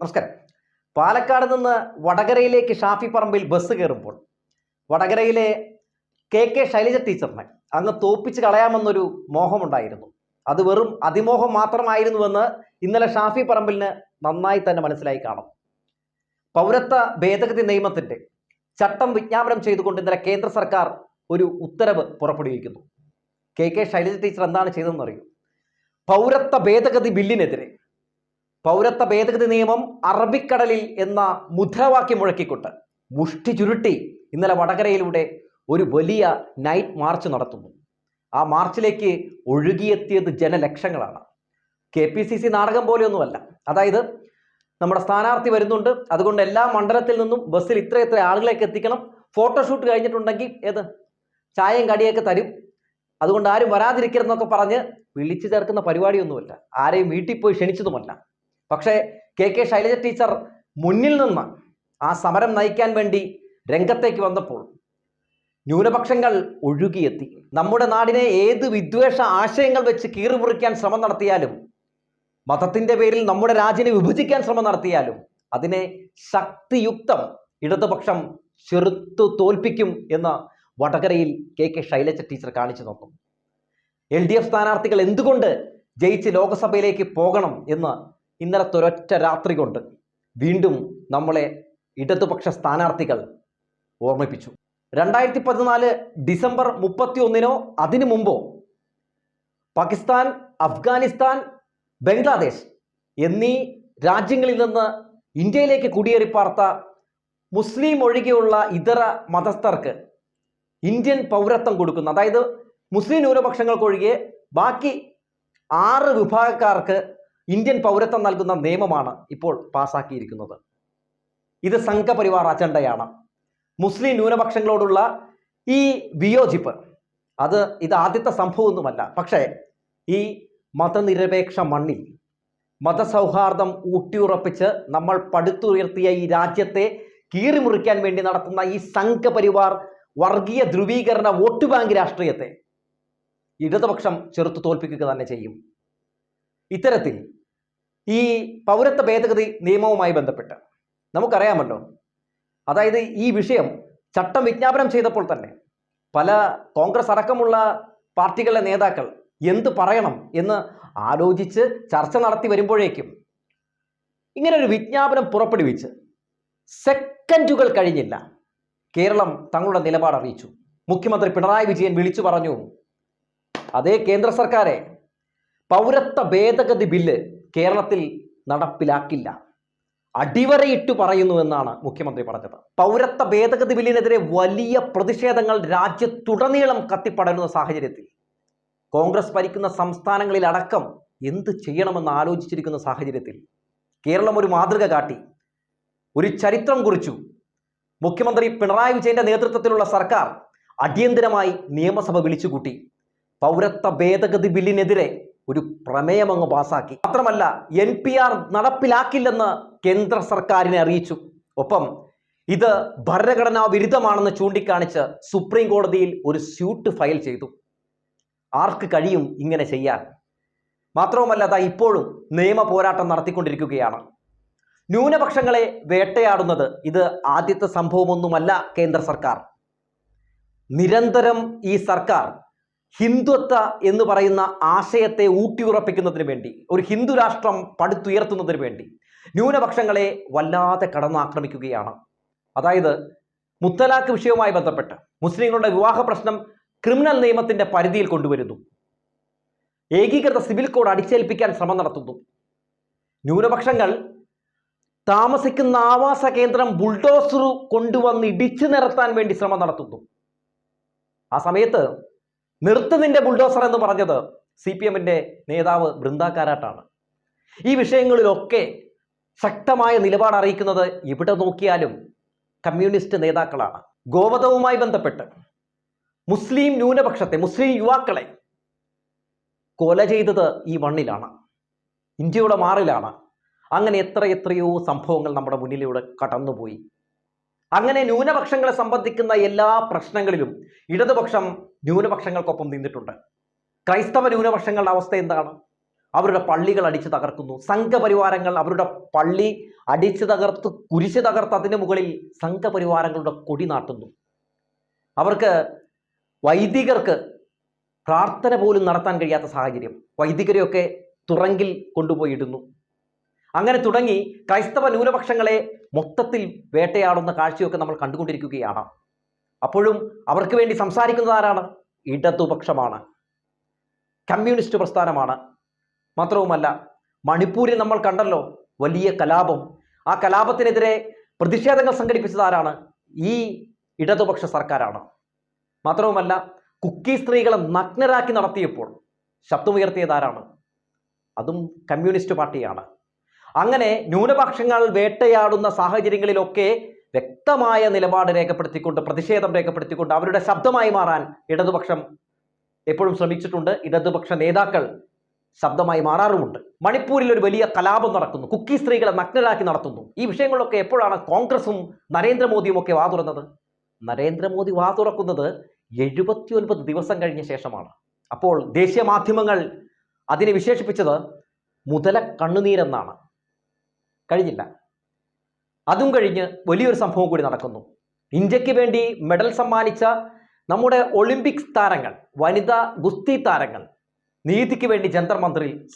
നമസ്കാരം. പാലക്കാട് നിന്ന് വടകരയിലേക്ക് ഷാഫി പറമ്പിൽ ബസ് കയറുമ്പോൾ വടകരയിലെ കെ കെ ശൈലജ ടീച്ചറിനെ അങ്ങ് തോപ്പിച്ച് കളയാമെന്നൊരു മോഹമുണ്ടായിരുന്നു. അത് വെറും അതിമോഹം മാത്രമായിരുന്നുവെന്ന് ഇന്നലെ ഷാഫി പറമ്പിലിന് നന്നായി തന്നെ മനസ്സിലായി കാണും. പൗരത്വ ഭേദഗതി നിയമത്തിന്റെ ചട്ടം വിജ്ഞാപനം ചെയ്തുകൊണ്ട് ഇന്നലെ കേന്ദ്ര സർക്കാർ ഒരു ഉത്തരവ് പുറപ്പെടുവിക്കുന്നു. കെ കെ ശൈലജ ടീച്ചർ എന്താണ് ചെയ്തതെന്ന് അറിയൂ പൗരത്വ ഭേദഗതി ബില്ലിനെതിരെ പൗരത്വ ഭേദഗതി നിയമം അറബിക്കടലിൽ എന്ന മുദ്രാവാക്യം മുഴക്കിക്കൊണ്ട് മുഷ്ടി ചുരുട്ടി ഇന്നലെ വടകരയിലൂടെ ഒരു വലിയ നൈറ്റ് മാർച്ച് നടത്തുന്നു. ആ മാർച്ചിലേക്ക് ഒഴുകിയെത്തിയത് ജനലക്ഷങ്ങളാണ്. കെ പി സി സി നാടകം പോലെയൊന്നുമല്ല. അതായത് നമ്മുടെ സ്ഥാനാർത്ഥി വരുന്നുണ്ട്. അതുകൊണ്ട് എല്ലാ മണ്ഡലത്തിൽ നിന്നും ബസ്സിൽ ഇത്ര ഇത്ര ആളുകളേക്ക് എത്തിക്കണം. ഫോട്ടോഷൂട്ട് കഴിഞ്ഞിട്ടുണ്ടെങ്കിൽ ഏത്? ചായയും കടിയൊക്കെ തരും. അതുകൊണ്ട് ആരും വരാതിരിക്കരുതെന്നൊക്കെ പറഞ്ഞ് വിളിച്ചു ചേർക്കുന്ന പരിപാടിയൊന്നുമല്ല. ആരെയും വീട്ടിൽ പോയി ക്ഷണിച്ചതുമല്ല. പക്ഷേ കെ കെ ശൈലജ ടീച്ചർ മുന്നിൽ നിന്ന് ആ സമരം നയിക്കാൻ വേണ്ടി രംഗത്തേക്ക് വന്നപ്പോൾ ന്യൂനപക്ഷങ്ങൾ ഒഴുകിയെത്തി. നമ്മുടെ നാടിനെ ഏത് വിദ്വേഷ ആശയങ്ങൾ വെച്ച് കീറിമുറിക്കാൻ ശ്രമം നടത്തിയാലും മതത്തിന്റെ പേരിൽ നമ്മുടെ രാജ്യനെ വിഭജിക്കാൻ ശ്രമം നടത്തിയാലും അതിനെ ശക്തിയുക്തം ഇടതുപക്ഷം ചെറുത്തു തോൽപ്പിക്കും എന്ന് വടകരയിൽ കെ കെ ശൈലജ ടീച്ചർ കാണിച്ചു നോക്കും. എൽ ഡി എഫ് സ്ഥാനാർത്ഥികൾ എന്തുകൊണ്ട് ജയിച്ച് ലോകസഭയിലേക്ക് പോകണം എന്ന് ഇന്നലത്തെ ഒരൊറ്റ രാത്രി കൊണ്ട് വീണ്ടും നമ്മളെ ഇടതുപക്ഷ സ്ഥാനാർത്ഥികൾ ഓർമ്മിപ്പിച്ചു. രണ്ടായിരത്തി പതിനാല് ഡിസംബർ മുപ്പത്തി ഒന്നിനോ അതിനു മുമ്പോ പാകിസ്ഥാൻ അഫ്ഗാനിസ്ഥാൻ ബംഗ്ലാദേശ് എന്നീ രാജ്യങ്ങളിൽ നിന്ന് ഇന്ത്യയിലേക്ക് കുടിയേറി പാർത്ത മുസ്ലിം ഒഴികെയുള്ള ഇതര മതസ്ഥർക്ക് ഇന്ത്യൻ പൗരത്വം കൊടുക്കുന്നു. അതായത് മുസ്ലിം ന്യൂനപക്ഷങ്ങൾക്കൊഴികെ ബാക്കി ആറ് വിഭാഗക്കാർക്ക് ഇന്ത്യൻ പൗരത്വം നൽകുന്ന നിയമമാണ് ഇപ്പോൾ പാസാക്കിയിരിക്കുന്നത്. ഇത് സംഘപരിവാർ അജണ്ടയാണ്. മുസ്ലിം ന്യൂനപക്ഷങ്ങളോടുള്ള ഈ വിയോജിപ്പ് അത് ഇത് ആദ്യത്തെ സംഭവമൊന്നുമല്ല. പക്ഷേ ഈ മതനിരപേക്ഷ മണ്ണിൽ മതസൗഹാർദ്ദം ഊട്ടിയുറപ്പിച്ച് നമ്മൾ പടുത്തുയർത്തിയ ഈ രാജ്യത്തെ കീറിമുറിക്കാൻ വേണ്ടി നടത്തുന്ന ഈ സംഘപരിവാർ വർഗീയ ധ്രുവീകരണ വോട്ട് ബാങ്ക് രാഷ്ട്രീയത്തെ ഇടതുപക്ഷം ചെറുത്തു തോൽപ്പിക്കുക തന്നെ ചെയ്യും. ഇത്തരത്തിൽ ഈ പൗരത്വ ഭേദഗതി നിയമവുമായി ബന്ധപ്പെട്ട് നമുക്കറിയാമല്ലോ. അതായത് ഈ വിഷയം ചട്ടം വിജ്ഞാപനം ചെയ്തപ്പോൾ തന്നെ പല കോൺഗ്രസ് അടക്കമുള്ള പാർട്ടികളിലെ നേതാക്കൾ എന്ത് പറയണം എന്ന് ആലോചിച്ച് ചർച്ച നടത്തി വരുമ്പോഴേക്കും ഇങ്ങനെ ഒരു വിജ്ഞാപനം പുറപ്പെടുവിച്ച് സെക്കൻഡുകൾ കഴിഞ്ഞില്ല. കേരളം തങ്ങളുടെ നിലപാട് അറിയിച്ചു. മുഖ്യമന്ത്രി പിണറായി വിജയൻ വിളിച്ചു പറഞ്ഞു അതേ കേന്ദ്ര സർക്കാരെ പൗരത്വ ഭേദഗതി ബില്ല് കേരളത്തിൽ നടപ്പിലാക്കില്ല. അടിവരയിട്ട് പറയുന്നു എന്നാണ് മുഖ്യമന്ത്രി പറഞ്ഞത്. പൗരത്വ ഭേദഗതി ബില്ലിനെതിരെ വലിയ പ്രതിഷേധങ്ങൾ രാജ്യത്തുടനീളം കത്തിപ്പടരുന്ന സാഹചര്യത്തിൽ കോൺഗ്രസ് ഭരിക്കുന്ന സംസ്ഥാനങ്ങളിൽ അടക്കം എന്ത് ചെയ്യണമെന്ന് ആലോചിച്ചിരിക്കുന്ന സാഹചര്യത്തിൽ കേരളം ഒരു മാതൃക കാട്ടി ഒരു ചരിത്രം കുറിച്ചു. മുഖ്യമന്ത്രി പിണറായി വിജയന്റെ നേതൃത്വത്തിലുള്ള സർക്കാർ അടിയന്തരമായി നിയമസഭ വിളിച്ചുകൂട്ടി. പൗരത്വ ഭേദഗതി ബില്ലിനെതിരെ ഒരു പ്രമേയം അങ്ങ് പാസാക്കി. മാത്രമല്ല എൻ പി ആർ നടപ്പിലാക്കില്ലെന്ന് കേന്ദ്ര സർക്കാരിനെ അറിയിച്ചു. ഒപ്പം ഇത് ഭരണഘടനാ വിരുദ്ധമാണെന്ന് ചൂണ്ടിക്കാണിച്ച് സുപ്രീം കോടതിയിൽ ഒരു സ്യൂട്ട് ഫയൽ ചെയ്തു. ആർക്ക് കഴിയും ഇങ്ങനെ ചെയ്യാൻ? മാത്രവുമല്ല അതാ ഇപ്പോഴും നിയമ പോരാട്ടം നടത്തിക്കൊണ്ടിരിക്കുകയാണ്. ന്യൂനപക്ഷങ്ങളെ വേട്ടയാടുന്നത് ഇത് ആദ്യത്തെ സംഭവമൊന്നുമല്ല കേന്ദ്ര സർക്കാർ. നിരന്തരം ഈ സർക്കാർ ഹിന്ദുത്വ എന്ന് പറയുന്ന ആശയത്തെ ഊട്ടിയുറപ്പിക്കുന്നതിന് വേണ്ടി ഒരു ഹിന്ദു രാഷ്ട്രം പടുത്തുയർത്തുന്നതിന് വേണ്ടി ന്യൂനപക്ഷങ്ങളെ വല്ലാതെ കടന്നാക്രമിക്കുകയാണ്. അതായത് മുത്തലാഖ് വിഷയവുമായി ബന്ധപ്പെട്ട് മുസ്ലിങ്ങളുടെ വിവാഹ പ്രശ്നം ക്രിമിനൽ നിയമത്തിന്റെ പരിധിയിൽ കൊണ്ടുവരുന്നു. ഏകീകൃത സിവിൽ കോഡ് അടിച്ചേൽപ്പിക്കാൻ ശ്രമം നടത്തുന്നു. ന്യൂനപക്ഷങ്ങൾ താമസിക്കുന്ന ആവാസ കേന്ദ്രം ബുൾഡോസർ കൊണ്ടുവന്ന് ഇടിച്ചു നിരത്താൻ വേണ്ടി ശ്രമം നടത്തുന്നു. ആ സമയത്ത് നിർത്തുന്നിന്റെ ബുൾഡോസർ എന്ന് പറഞ്ഞത് സി പി എമ്മിന്റെ നേതാവ് ബൃന്ദാക്കാരാട്ടാണ് ഈ വിഷയങ്ങളിലൊക്കെ ശക്തമായ നിലപാട് അറിയിക്കുന്നത് ഇവിടെ നോക്കിയാലും കമ്മ്യൂണിസ്റ്റ് നേതാക്കളാണ്. ഗോവധവുമായി ബന്ധപ്പെട്ട് മുസ്ലിം ന്യൂനപക്ഷത്തെ മുസ്ലിം യുവാക്കളെ കൊല ചെയ്തത് ഈ മണ്ണിലാണ്. ഇന്ത്യയുടെ മാറിലാണ്. അങ്ങനെ എത്ര എത്രയോ സംഭവങ്ങൾ നമ്മുടെ മുന്നിലൂടെ കടന്നുപോയി. അങ്ങനെ ന്യൂനപക്ഷങ്ങളെ സംബന്ധിക്കുന്ന എല്ലാ പ്രശ്നങ്ങളിലും ഇടതുപക്ഷം ന്യൂനപക്ഷങ്ങൾക്കൊപ്പം നിന്നിട്ടുണ്ട്. ക്രൈസ്തവ ന്യൂനപക്ഷങ്ങളുടെ അവസ്ഥ എന്താണ്? അവരുടെ പള്ളികൾ അടിച്ചു തകർക്കുന്നു. സംഘപരിവാരങ്ങൾ അവരുടെ പള്ളി അടിച്ചു തകർത്ത് കുരിശു തകർത്ത് അതിന് മുകളിൽ സംഘപരിവാരങ്ങളുടെ കൊടി നാട്ടുന്നു. അവർക്ക് വൈദികർക്ക് പ്രാർത്ഥന പോലും നടത്താൻ കഴിയാത്ത സാഹചര്യം. വൈദികരെയൊക്കെ തുറങ്കിൽ കൊണ്ടുപോയി ഇടുന്നു അങ്ങനെ തുടങ്ങി ക്രൈസ്തവ ന്യൂനപക്ഷങ്ങളെ മൊത്തത്തിൽ വേട്ടയാടുന്ന കാഴ്ചയൊക്കെ നമ്മൾ കണ്ടുകൊണ്ടിരിക്കുകയാണ്. അപ്പോഴും അവർക്ക് വേണ്ടി സംസാരിക്കുന്നത് ആരാണ്? ഇടതുപക്ഷമാണ്. കമ്മ്യൂണിസ്റ്റ് പ്രസ്ഥാനമാണ്. മാത്രവുമല്ല മണിപ്പൂരിൽ നമ്മൾ കണ്ടല്ലോ വലിയ കലാപം. ആ കലാപത്തിനെതിരെ പ്രതിഷേധങ്ങൾ സംഘടിപ്പിച്ചത് ആരാണ്? ഈ ഇടതുപക്ഷ സർക്കാരാണ്. മാത്രവുമല്ല കുക്കി സ്ത്രീകളെ നഗ്നരാക്കി നടത്തിയപ്പോൾ ശബ്ദമുയർത്തിയത് ആരാണ്? അതും കമ്മ്യൂണിസ്റ്റ് പാർട്ടിയാണ്. അങ്ങനെ ന്യൂനപക്ഷങ്ങൾ വേട്ടയാടുന്ന സാഹചര്യങ്ങളിലൊക്കെ വ്യക്തമായ നിലപാട് രേഖപ്പെടുത്തിക്കൊണ്ട് പ്രതിഷേധം രേഖപ്പെടുത്തിക്കൊണ്ട് അവരുടെ ശബ്ദമായി മാറാൻ ഇടതുപക്ഷം എപ്പോഴും ശ്രമിച്ചിട്ടുണ്ട്. ഇടതുപക്ഷ നേതാക്കൾ ശബ്ദമായി മാറാറുമുണ്ട്. മണിപ്പൂരിൽ ഒരു വലിയ കലാപം നടക്കുന്നു. കുക്കി സ്ത്രീകളെ നഗ്നരാക്കി നടത്തുന്നു. ഈ വിഷയങ്ങളൊക്കെ എപ്പോഴാണ് കോൺഗ്രസും നരേന്ദ്രമോദിയും ഒക്കെ വാ തുറന്നത്? നരേന്ദ്രമോദി വാ തുറക്കുന്നത് എഴുപത്തിയൊൻപത് ദിവസം കഴിഞ്ഞ ശേഷമാണ്. അപ്പോൾ ദേശീയ മാധ്യമങ്ങൾ അതിനെ വിശേഷിപ്പിച്ചത് മുതല കണ്ണുനീരെന്നാണ് കഴിഞ്ഞില്ല. അതും കഴിഞ്ഞ് വലിയൊരു സംഭവം കൂടി നടക്കുന്നു. ഇന്ത്യയ്ക്ക് വേണ്ടി മെഡൽ സമ്മാനിച്ച നമ്മുടെ ഒളിമ്പിക്സ് താരങ്ങൾ വനിതാ ഗുസ്തി താരങ്ങൾ നീതിക്ക് വേണ്ടി ജന്തർ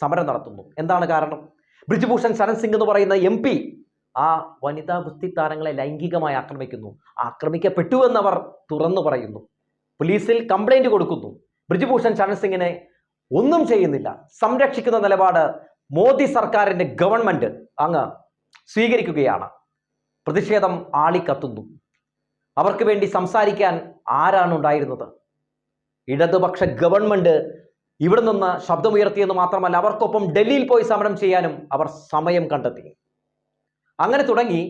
സമരം നടത്തുന്നു. എന്താണ് കാരണം? ബ്രിജ്ഭൂഷൺ ശരൺ സിംഗ് എന്ന് പറയുന്ന എം പി ആ വനിതാ ഗുസ്തി താരങ്ങളെ ലൈംഗികമായി ആക്രമിക്കുന്നു. ആക്രമിക്കപ്പെട്ടു എന്നവർ തുറന്നു പറയുന്നു. പോലീസിൽ കംപ്ലൈന്റ് കൊടുക്കുന്നു. ബ്രിജ്ഭൂഷൺ ശരൺ സിംഗിനെ ഒന്നും ചെയ്യുന്നില്ല. സംരക്ഷിക്കുന്ന നിലപാട് മോദി സർക്കാരിന്റെ ഗവൺമെന്റ് അങ്ങ് സ്വീകരിക്കുകയാണ്. പ്രതിഷേധം ആളിക്കത്തുന്നു. അവർക്ക് വേണ്ടി സംസാരിക്കാൻ ആരാണ് ഉണ്ടായിരുന്നത്? ഇടതുപക്ഷ ഗവൺമെന്റ് ഇവിടെ നിന്ന് ശബ്ദമുയർത്തിയെന്ന് മാത്രമല്ല അവർക്കൊപ്പം ഡൽഹിയിൽ പോയി സമരം ചെയ്യാനും അവർ സമയം കണ്ടെത്തി. അങ്ങനെ തുടങ്ങി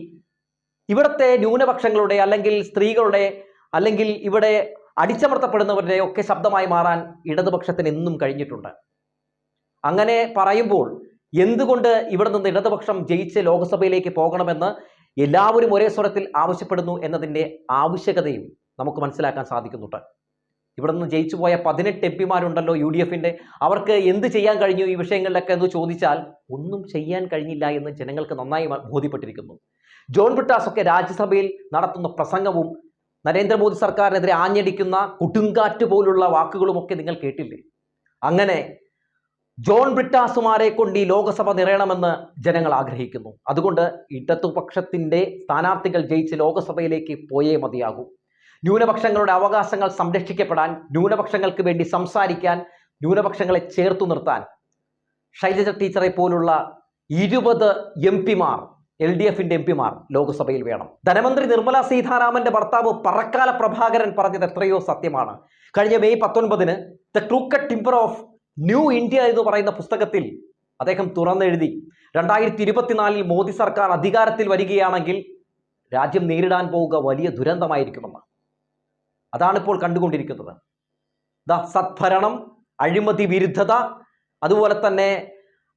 ഇവിടുത്തെ ന്യൂനപക്ഷങ്ങളുടെ അല്ലെങ്കിൽ സ്ത്രീകളുടെ അല്ലെങ്കിൽ ഇവിടെ അടിച്ചമർത്തപ്പെടുന്നവരുടെ ഒക്കെ ശബ്ദമായി മാറാൻ ഇടതുപക്ഷത്തിന് എന്നും കഴിഞ്ഞിട്ടുണ്ട്. അങ്ങനെ പറയുമ്പോൾ എന്തുകൊണ്ട് ഇവിടെ നിന്ന് ഇടതുപക്ഷം ജയിച്ച് ലോക്സഭയിലേക്ക് പോകണമെന്ന് എല്ലാവരും ഒരേ സ്വരത്തിൽ ആവശ്യപ്പെടുന്നു എന്നതിന്റെ ആവശ്യകതയും നമുക്ക് മനസ്സിലാക്കാൻ സാധിക്കുന്നുണ്ട്. ഇവിടെ നിന്ന് ജയിച്ചു പോയ പതിനെട്ട് എം പിമാരുണ്ടല്ലോ യു ഡി എഫിന്റെ. അവർക്ക് എന്ത് ചെയ്യാൻ കഴിഞ്ഞു ഈ വിഷയങ്ങളിലൊക്കെ എന്ന് ചോദിച്ചാൽ ഒന്നും ചെയ്യാൻ കഴിഞ്ഞില്ല എന്ന് ജനങ്ങൾക്ക് നന്നായി ബോധ്യപ്പെട്ടിരിക്കുന്നു. ജോൺ ബ്രിട്ടാസ് ഒക്കെ രാജ്യസഭയിൽ നടത്തുന്ന പ്രസംഗവും നരേന്ദ്രമോദി സർക്കാരിനെതിരെ ആഞ്ഞടിക്കുന്ന കൊടുങ്കാറ്റ് പോലുള്ള വാക്കുകളുമൊക്കെ നിങ്ങൾ കേട്ടില്ലേ? അങ്ങനെ ജോൺ ബ്രിട്ടാസുമാരെ കൊണ്ട് ഈ ലോകസഭ നിറയണമെന്ന് ജനങ്ങൾ ആഗ്രഹിക്കുന്നു. അതുകൊണ്ട് ഇടതുപക്ഷത്തിന്റെ സ്ഥാനാർത്ഥികൾ ജയിച്ച് ലോകസഭയിലേക്ക് പോയേ മതിയാകൂ. ന്യൂനപക്ഷങ്ങളുടെ അവകാശങ്ങൾ സംരക്ഷിക്കപ്പെടാൻ ന്യൂനപക്ഷങ്ങൾക്ക് വേണ്ടി സംസാരിക്കാൻ ന്യൂനപക്ഷങ്ങളെ ചേർത്തു നിർത്താൻ ശൈലജ ടീച്ചറെ പോലുള്ള ഇരുപത് എം പിമാർ എൽ ഡി എഫിന്റെ എം പിമാർ ലോക്സഭയിൽ വേണം. ധനമന്ത്രി നിർമ്മല സീതാരാമന്റെ ഭർത്താവ് പറക്കാല പ്രഭാകരൻ പറഞ്ഞത് എത്രയോ സത്യമാണ്. കഴിഞ്ഞ മെയ് പത്തൊൻപതിന് the crooked timber of new India എന്ന് പറയുന്ന പുസ്തകത്തിൽ അദ്ദേഹം തുറന്നെഴുതി രണ്ടായിരത്തി ഇരുപത്തിനാലിൽ മോദി സർക്കാർ അധികാരത്തിൽ വരികയാണെങ്കിൽ രാജ്യം നേരിടാൻ പോവുക വലിയ ദുരന്തമായിരിക്കുമെന്ന് അതാണിപ്പോൾ കണ്ടുകൊണ്ടിരിക്കുന്നത്. ദ സദ്ഭരണം അഴിമതി വിരുദ്ധത അതുപോലെ തന്നെ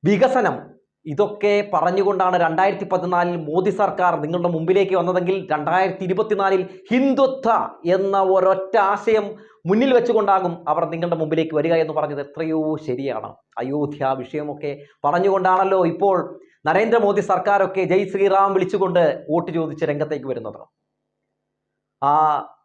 വികസനം ഇതൊക്കെ പറഞ്ഞുകൊണ്ടാണ് രണ്ടായിരത്തി പതിനാലിൽ മോദി സർക്കാർ നിങ്ങളുടെ മുമ്പിലേക്ക് വന്നതെങ്കിൽ രണ്ടായിരത്തി ഇരുപത്തിനാലിൽ ഹിന്ദുത്വ എന്ന ഒരൊറ്റ ആശയം മുന്നിൽ വെച്ചുകൊണ്ടാകും അവർ നിങ്ങളുടെ മുമ്പിലേക്ക് വരിക എന്ന് പറഞ്ഞത്. എത്രയോ ശരിയാണ്. അയോധ്യ വിഷയമൊക്കെ പറഞ്ഞുകൊണ്ടാണല്ലോ ഇപ്പോൾ നരേന്ദ്രമോദി സർക്കാരൊക്കെ ജയ് ശ്രീറാം വിളിച്ചുകൊണ്ട് വോട്ട് ചോദിച്ച് രംഗത്തേക്ക് വരുന്നത്. ആ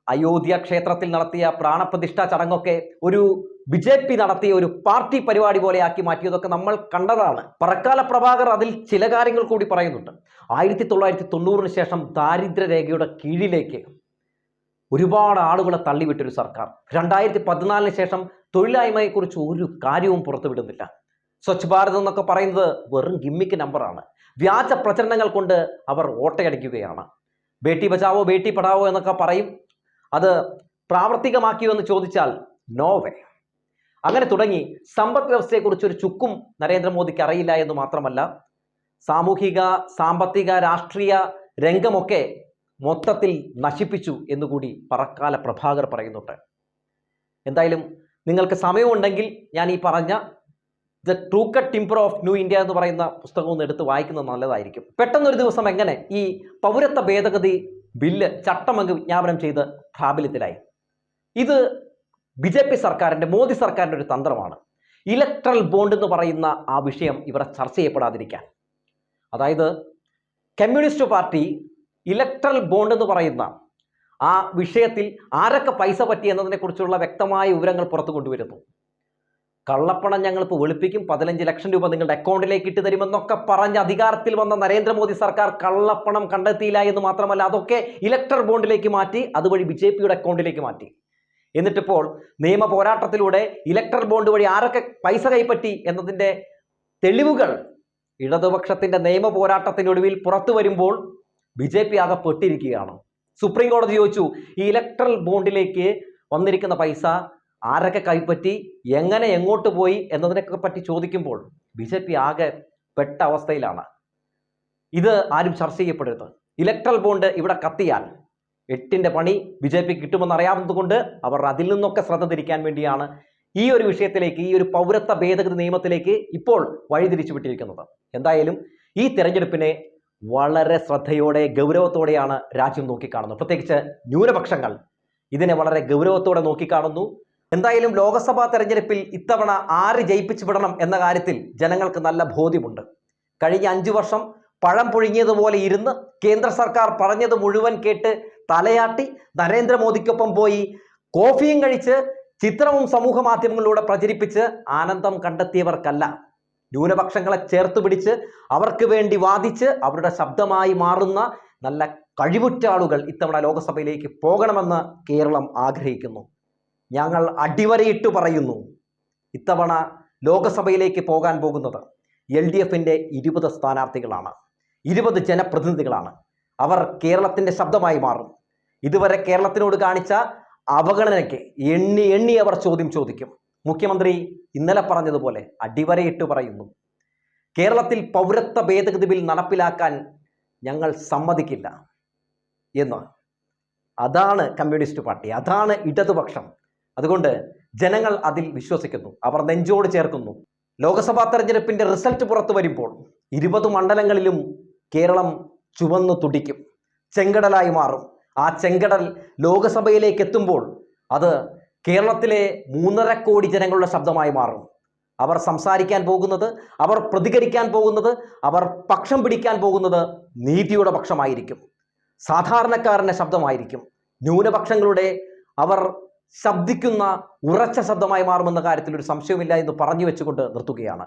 അയോധ്യ ക്ഷേത്രത്തിൽ നടത്തിയ പ്രാണപ്രതിഷ്ഠ ചടങ്ങൊക്കെ ഒരു ബി ജെ പി നടത്തിയ ഒരു പാർട്ടി പരിപാടി പോലെ ആക്കി മാറ്റിയതൊക്കെ നമ്മൾ കണ്ടതാണ്. പറക്കാല പ്രഭാകർ അതിൽ ചില കാര്യങ്ങൾ കൂടി പറയുന്നുണ്ട്. ആയിരത്തി തൊള്ളായിരത്തി തൊണ്ണൂറിന് ശേഷം ദാരിദ്ര്യരേഖയുടെ കീഴിലേക്ക് ഒരുപാട് ആളുകളെ തള്ളിവിട്ടൊരു സർക്കാർ. രണ്ടായിരത്തി പതിനാലിന് ശേഷം തൊഴിലായ്മയെക്കുറിച്ച് ഒരു കാര്യവും പുറത്തുവിടുന്നില്ല. സ്വച്ഛ് ഭാരത് എന്നൊക്കെ പറയുന്നത് വെറും ഗിമ്മിക്ക് നമ്പറാണ്. വ്യാജ പ്രചരണങ്ങൾ കൊണ്ട് അവർ ഓട്ടയടിക്കുകയാണ്. ബേട്ടി ബച്ചാവോ ബേട്ടി പഠാവോ എന്നൊക്കെ പറയും. അത് പ്രാവർത്തികമാക്കിയോ എന്ന് ചോദിച്ചാൽ നോ വേ അങ്ങനെ തുടങ്ങി സമ്പദ് വ്യവസ്ഥയെക്കുറിച്ച് ഒരു ചുക്കും നരേന്ദ്രമോദിക്ക് അറിയില്ല എന്ന് മാത്രമല്ല സാമൂഹിക സാമ്പത്തിക രാഷ്ട്രീയ രംഗമൊക്കെ മൊത്തത്തിൽ നശിപ്പിച്ചു എന്നുകൂടി പറക്കാല പ്രഭാകർ പറയുന്നുണ്ട്. എന്തായാലും നിങ്ങൾക്ക് സമയമുണ്ടെങ്കിൽ ഞാൻ ഈ പറഞ്ഞ the true cut timber of new India എന്ന് പറയുന്ന പുസ്തകം ഒന്ന് എടുത്ത് വായിക്കുന്നത് നല്ലതായിരിക്കും. പെട്ടെന്നൊരു ദിവസം എങ്ങനെ ഈ പൗരത്വ ഭേദഗതി ബില്ല് ചട്ടമങ്ങ് വിജ്ഞാപനം ചെയ്ത് പ്രാബല്യത്തിലായി. ഇത് ബി ജെ പി സർക്കാരിന്റെ മോദി സർക്കാരിന്റെ ഒരു തന്ത്രമാണ്. ഇലക്ട്രൽ ബോണ്ട് എന്ന് പറയുന്ന ആ വിഷയം ഇവിടെ ചർച്ച ചെയ്യപ്പെടാതിരിക്കാൻ. അതായത് കമ്മ്യൂണിസ്റ്റ് പാർട്ടി ഇലക്ട്രൽ ബോണ്ട് എന്ന് പറയുന്ന ആ വിഷയത്തിൽ ആരൊക്കെ പൈസ പറ്റി എന്നതിനെക്കുറിച്ചുള്ള വ്യക്തമായ വിവരങ്ങൾ പുറത്തു കൊണ്ടുവരുന്നു. കള്ളപ്പണം ഞങ്ങളിപ്പോൾ വെളുപ്പിക്കും പതിനഞ്ച് ലക്ഷം രൂപ നിങ്ങളുടെ അക്കൗണ്ടിലേക്ക് ഇട്ട് തരുമെന്നൊക്കെ പറഞ്ഞ് അധികാരത്തിൽ വന്ന നരേന്ദ്രമോദി സർക്കാർ കള്ളപ്പണം കണ്ടെത്തിയില്ല എന്ന് മാത്രമല്ല അതൊക്കെ ഇലക്ട്രൽ ബോണ്ടിലേക്ക് മാറ്റി അതുവഴി ബി ജെ പിയുടെ അക്കൗണ്ടിലേക്ക് മാറ്റി. എന്നിട്ടിപ്പോൾ നിയമ പോരാട്ടത്തിലൂടെ ഇലക്ട്രൽ ബോണ്ട് വഴി ആരൊക്കെ പൈസ കൈപ്പറ്റി എന്നതിന്റെ തെളിവുകൾ ഇടതുപക്ഷത്തിന്റെ നിയമ പോരാട്ടത്തിനൊടുവിൽ പുറത്തു വരുമ്പോൾ ബി ജെ പി ആകെ പെട്ടിരിക്കുകയാണ്. സുപ്രീം കോടതി ചോദിച്ചു ഈ ഇലക്ട്രൽ ബോണ്ടിലേക്ക് വന്നിരിക്കുന്ന പൈസ ആരൊക്കെ കൈപ്പറ്റി എങ്ങനെ എങ്ങോട്ട് പോയി എന്നതിനൊക്കെ പറ്റി ചോദിക്കുമ്പോൾ ബി ജെ പി ആകെ പെട്ട അവസ്ഥയിലാണ്. ഇത് ആരും ചർച്ച ചെയ്യപ്പെടരുത്. ഇലക്ട്രൽ ബോണ്ട് ഇവിടെ കത്തിയാൽ എട്ടിന്റെ പണി ബി ജെ അറിയാവുന്നതുകൊണ്ട് അവർ അതിൽ നിന്നൊക്കെ ശ്രദ്ധ തിരിക്കാൻ വേണ്ടിയാണ് ഈ ഒരു വിഷയത്തിലേക്ക് ഈ ഒരു പൗരത്വ ഭേദഗതി നിയമത്തിലേക്ക് ഇപ്പോൾ വഴിതിരിച്ചു വിട്ടിരിക്കുന്നത് എന്തായാലും ഈ തെരഞ്ഞെടുപ്പിനെ വളരെ ശ്രദ്ധയോടെ ഗൗരവത്തോടെയാണ് രാജ്യം നോക്കിക്കാണുന്നത്. പ്രത്യേകിച്ച് ന്യൂനപക്ഷങ്ങൾ ഇതിനെ വളരെ ഗൗരവത്തോടെ നോക്കിക്കാണുന്നു. എന്തായാലും ലോക്സഭാ തെരഞ്ഞെടുപ്പിൽ ഇത്തവണ ആര് ജയിപ്പിച്ചു വിടണം എന്ന കാര്യത്തിൽ ജനങ്ങൾക്ക് നല്ല ബോധ്യമുണ്ട്. കഴിഞ്ഞ അഞ്ചു വർഷം പഴം പുഴുങ്ങിയതുപോലെ ഇരുന്ന് കേന്ദ്ര സർക്കാർ പറഞ്ഞത് മുഴുവൻ കേട്ട് തലയാട്ടി നരേന്ദ്രമോദിക്കൊപ്പം പോയി കോഫിയും കഴിച്ച് ചിത്രവും സമൂഹ മാധ്യമങ്ങളിലൂടെ പ്രചരിപ്പിച്ച് ആനന്ദം കണ്ടെത്തിയവർക്കല്ല. ന്യൂനപക്ഷങ്ങളെ ചേർത്ത് പിടിച്ച് അവർക്ക് വേണ്ടി വാദിച്ച് അവരുടെ ശബ്ദമായി മാറുന്ന നല്ല കഴിവുറ്റ ആളുകൾ ഇത്തവണ ലോകസഭയിലേക്ക് പോകണമെന്ന് കേരളം ആഗ്രഹിക്കുന്നു. ഞങ്ങൾ അടിവരയിട്ട് പറയുന്നു ഇത്തവണ ലോകസഭയിലേക്ക് പോകാൻ പോകുന്നത് എൽ ഡി എഫിന്റെ ഇരുപത് സ്ഥാനാർത്ഥികളാണ് ഇരുപത് ജനപ്രതിനിധികളാണ്. അവർ കേരളത്തിന്റെ ശബ്ദമായി മാറും. ഇതുവരെ കേരളത്തിനോട് കാണിച്ച അവഗണനയ്ക്ക് എണ്ണി എണ്ണി അവർ ചോദ്യം ചോദിക്കും. മുഖ്യമന്ത്രി ഇന്നലെ പറഞ്ഞതുപോലെ അടിവരയിട്ട് പറയുന്നു. കേരളത്തിൽ പൗരത്വ ഭേദഗതി ബിൽ നടപ്പിലാക്കാൻ ഞങ്ങൾ സമ്മതിക്കില്ല എന്ന്. അതാണ് കമ്മ്യൂണിസ്റ്റ് പാർട്ടി. അതാണ് ഇടതുപക്ഷം. അതുകൊണ്ട് ജനങ്ങൾ അതിൽ വിശ്വസിക്കുന്നു. അവർ നെഞ്ചോട് ചേർക്കുന്നു. ലോക്സഭാ തെരഞ്ഞെടുപ്പിന്റെ റിസൾട്ട് പുറത്തു വരുമ്പോൾ ഇരുപത് മണ്ഡലങ്ങളിലും കേരളം ചുവന്നു തുടിക്കും. ചെങ്കടലായി മാറും. ആ ചെങ്കടൽ ലോകസഭയിലേക്ക് എത്തുമ്പോൾ അത് കേരളത്തിലെ മൂന്നര കോടി ജനങ്ങളുടെ ശബ്ദമായി മാറും. അവർ സംസാരിക്കാൻ പോകുന്നത് അവർ പ്രതികരിക്കാൻ പോകുന്നത് അവർ പക്ഷം പിടിക്കാൻ പോകുന്നത് നീതിയുടെ പക്ഷമായിരിക്കും. സാധാരണക്കാരന്റെ ശബ്ദമായിരിക്കും. ന്യൂനപക്ഷങ്ങളുടെ അവർ ശബ്ദിക്കുന്ന ഉറച്ച ശബ്ദമായി മാറുമെന്ന കാര്യത്തിൽ ഒരു സംശയമില്ല എന്ന് പറഞ്ഞു വെച്ചുകൊണ്ട് നിർത്തുകയാണ്.